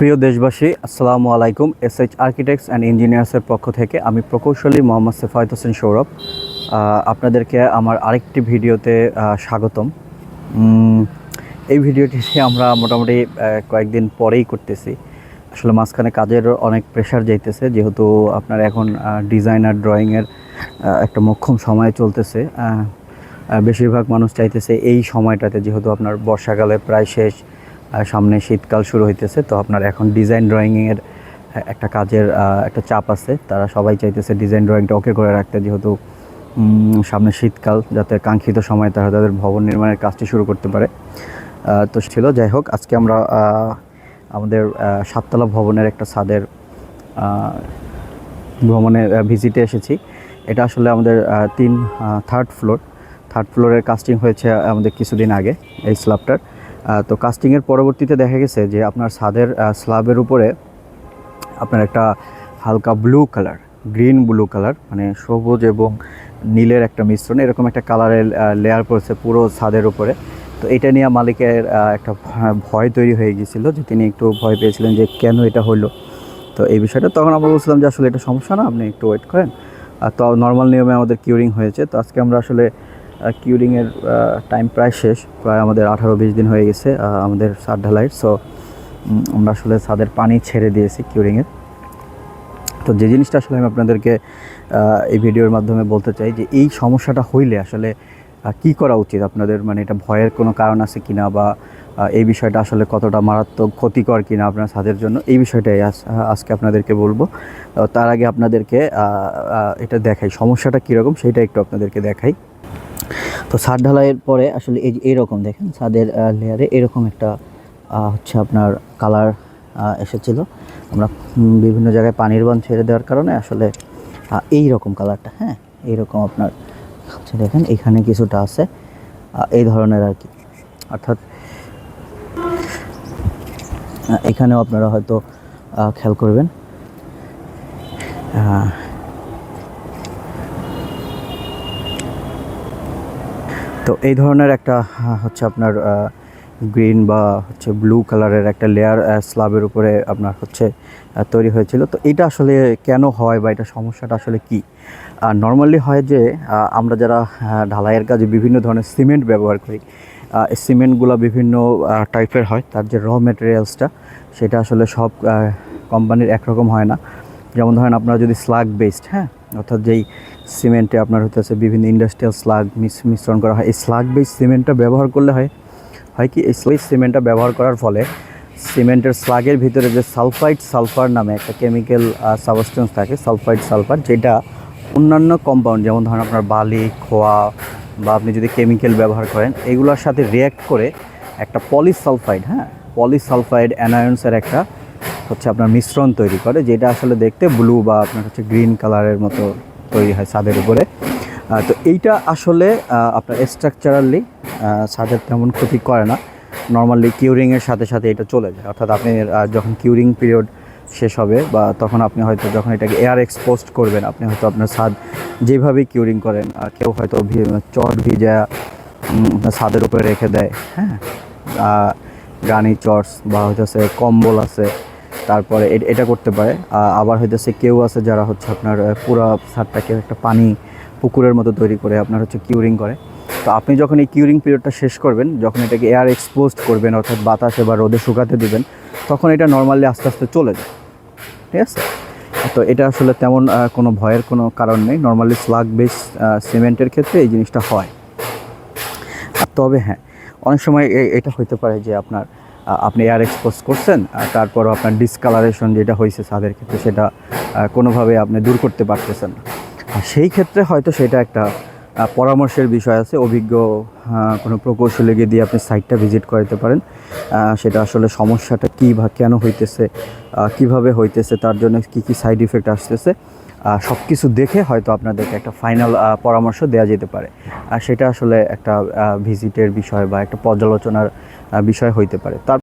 প্রিয় দেশবাসী, আসসালামু আলাইকুম। এস এইচ আর্কিটেক্টস অ্যান্ড ইঞ্জিনিয়ার্সের পক্ষ থেকে আমি প্রকৌশলী মোহাম্মদ সেফায়ত হোসেন সৌরভ। আপনাদেরকে আমার আরেকটি ভিডিওতে স্বাগতম। এই ভিডিওটি আমরা মোটামুটি কয়েকদিন পরেই করতেছি। আসলে মাঝখানে কাজের অনেক প্রেশার যাইতেছে, যেহেতু আপনার এখন ডিজাইনার ড্রয়িংয়ের একটা মোক্ষম সময় চলতেছে। বেশিরভাগ মানুষ চাইতেছে এই সময়টাতে, যেহেতু আপনার বর্ষাকালে প্রায় শেষ। সামনে শীতকাল শুরু হইতেছে, তো আপনার এখন ডিজাইন ড্রয়িংয়ের একটা কাজের একটা চাপ আছে। তারা সবাই চাইতেছে ডিজাইন ড্রয়িংটা ওকে করে রাখতে, যেহেতু সামনে শীতকাল, যাতে কাঙ্ক্ষিত সময় তারা তাদের ভবন নির্মাণের কাজটি শুরু করতে পারে। তো ছিল, যাই হোক, আজকে আমরা আমাদের সাততলা ভবনের একটা ছাদের ভ্রমণে ভিজিটে এসেছি। এটা আসলে আমাদের তিন থার্ড ফ্লোর থার্ড ফ্লোরের কাস্টিং হয়েছে আমাদের কিছুদিন আগে, এই স্ল্যাবটার তো কাস্টিংয়ের পরবর্তীতে দেখা গেছে যে আপনার ছাদের স্ল্যাবের উপরে আপনার একটা হালকা blue colour green blue colour মানে সবুজ এবং নীলের একটা মিশ্রণ, এরকম একটা কালারের লেয়ার পড়েছে পুরো ছাদের উপরে। তো এটা নিয়ে মালিকের একটা ভয় তৈরি হয়ে গিয়েছিল যে তিনি একটু ভয় পেয়েছিলেন যে কেন এটা হলো। তো এই বিষয়টা তখন আমরা বলছিলাম যে আসলে এটা সমস্যা না, আপনি একটু ওয়েট করেন। আর তো নর্মাল নিয়মে আমাদের কিউরিং হয়েছে। তো আজকে আমরা আসলে কিউরিংয়ের টাইম প্রায় শেষ, প্রায় আমাদের আঠারো বিশ দিন হয়ে গেছে আমাদের সার ঢালাইয়ের। সো আমরা আসলে ছাদের পানি ছেড়ে দিয়েছি কিউরিংয়ের তো যে জিনিসটা আসলে আমি আপনাদেরকে এই ভিডিওর মাধ্যমে বলতে চাই যে এই সমস্যাটা হইলে আসলে কি করা উচিত? আপনাদের মানে এটা ভয়ের কোনো কারণ আছে কিনা বা এই বিষয়টা আসলে কতটা মারাত্মক ক্ষতিকর কিনা আপনার ছাদের জন্য? এই বিষয়টাই আজ- আজকে আপনাদেরকে বলব। তার আগে আপনাদেরকে এটা দেখাই, সমস্যাটা কীরকম সেটা একটু আপনাদেরকে দেখাই। তো ছাদ ঢালাইয়ের পরে আসলে এই যে এরকম দেখেন, ছাদের লেয়ারে এরকম একটা হচ্ছে আপনার কালার এসেছিল। আমরা বিভিন্ন জায়গায় পানির বান ছেড়ে দেওয়ার কারণে আসলে এই রকম কালারটা হ্যাঁ এইরকম আপনার, হচ্ছে দেখেন, এখানে কিছুটা আছে এই ধরনের আর কি। অর্থাৎ এখানেও আপনারা হয়তো খেয়াল করবেন। তো এই ধরনের একটা হচ্ছে আপনার গ্রিন বা হচ্ছে ব্লু কালারের একটা লেয়ার স্ল্যাবের উপরে আপনার হচ্ছে তৈরি হয়েছিল। তো এটা আসলে কেন হয় বা এটা সমস্যাটা আসলে কি? নর্মালি হয় যে আমরা যারা ঢালাইয়ের কাজে বিভিন্ন ধরনের সিমেন্ট ব্যবহার করি সিমেন্টগুলো বিভিন্ন টাইপের হয়, তার যে র মেটেরিয়ালসটা সেটা আসলে সব কোম্পানির একরকম হয় না। যেমন ধরেন আপনারা যদি স্লাগ বেসড হ্যাঁ অর্থাৎ যেই সিমেন্টে আপনার হতেছে বিভিন্ন ইন্ডাস্ট্রিয়াল স্লাগ মিশ্রণ করা হয়, এই স্লাগ বেস সিমেন্টটা ব্যবহার করলে হয় হয় কি? এই স্লাগ সিমেন্টটা ব্যবহার করার ফলে সিমেন্টের স্লাগের ভিতরে যে সালফাইড সালফার নামে একটা কেমিক্যাল সাবস্টেন্স থাকে সালফাইড সালফার যেটা অন্যান্য কম্পাউন্ড যেমন ধরেন আপনার বালি, খোয়া বা আপনি যদি কেমিক্যাল ব্যবহার করেন, এগুলোর সাথে রিয়্যাক্ট করে একটা পলিসালফাইড হ্যাঁ? পলিসালফাইড অ্যানায়ন্সের একটা হচ্ছে আপনার মিশ্রণ তৈরি করে, যেটা আসলে দেখতে ব্লু বা আপনার হচ্ছে গ্রিন কালারের মতো তৈরি হয় ছাদের উপরে। তো এইটা আসলে আপনার স্ট্রাকচারালি ছাদের তেমন ক্ষতি করে না। নর্মালি কিউরিংয়ের সাথে সাথে এটা চলে যায়। অর্থাৎ আপনি যখন কিউরিং পিরিয়ড শেষ হবে বা তখন আপনি হয়তো যখন এটাকে এয়ার এক্সপোজড করবেন, আপনি হয়তো আপনার ছাদ যেভাবেই কিউরিং করেন কেউ হয়তো চট ভিজা ছাদের উপরে রেখে দেয় হ্যাঁ? গানি চটস বা হইতেছে কম্বল আছে তারপরে এটা করতে পারে। আবার হইতেছে কেউ আছে যারা হচ্ছে আপনার পুরা ছাদটাকে একটা পানি পুকুরের মতো তৈরি করে আপনার হচ্ছে কিউরিং করে। তো আপনি যখন এই কিউরিং পিরিয়ডটা শেষ করবেন, যখন এটাকে এয়ার এক্সপোজড করবেন, অর্থাৎ বাতাসে বা রোদে শুকাতে দিবেন, তখন এটা নর্মালি আস্তে আস্তে চলে যায়। ঠিক আছে? তো এটা আসলে তেমন কোনো ভয়ের কোনো কারণ নেই। নর্মালি স্লাগ বেস সিমেন্টের ক্ষেত্রে এই জিনিসটা হয়। তবে হ্যাঁ অনেক সময় এটা হইতে পারে যে আপনার আপনি এয়ার এক্সপোজ করছেন আর তারপরও আপনার ডিসকালারেশন যেটা হয়েছে ছাদের ক্ষেত্রে সেটা কোনোভাবে আপনি দূর করতে পারতেছেন আর সেই ক্ষেত্রে হয়তো সেটা একটা পরামর্শের বিষয় আছে, অভিজ্ঞ কোনো প্রকৌশলীকে দিয়ে আপনি সাইটটা ভিজিট করাতে পারেন। সেটা আসলে সমস্যাটা কী বা কেন হইতেছে কীভাবে হইতেছে, তার জন্য কী কী সাইড ইফেক্ট আসতেছে সব কিছু দেখে হয়তো আপনাদেরকে একটা ফাইনাল পরামর্শ দেওয়া যেতে পারে। আর সেটা আসলে একটা ভিজিটের বিষয় বা একটা পর্যালোচনার বিষয় হইতে পারে। তার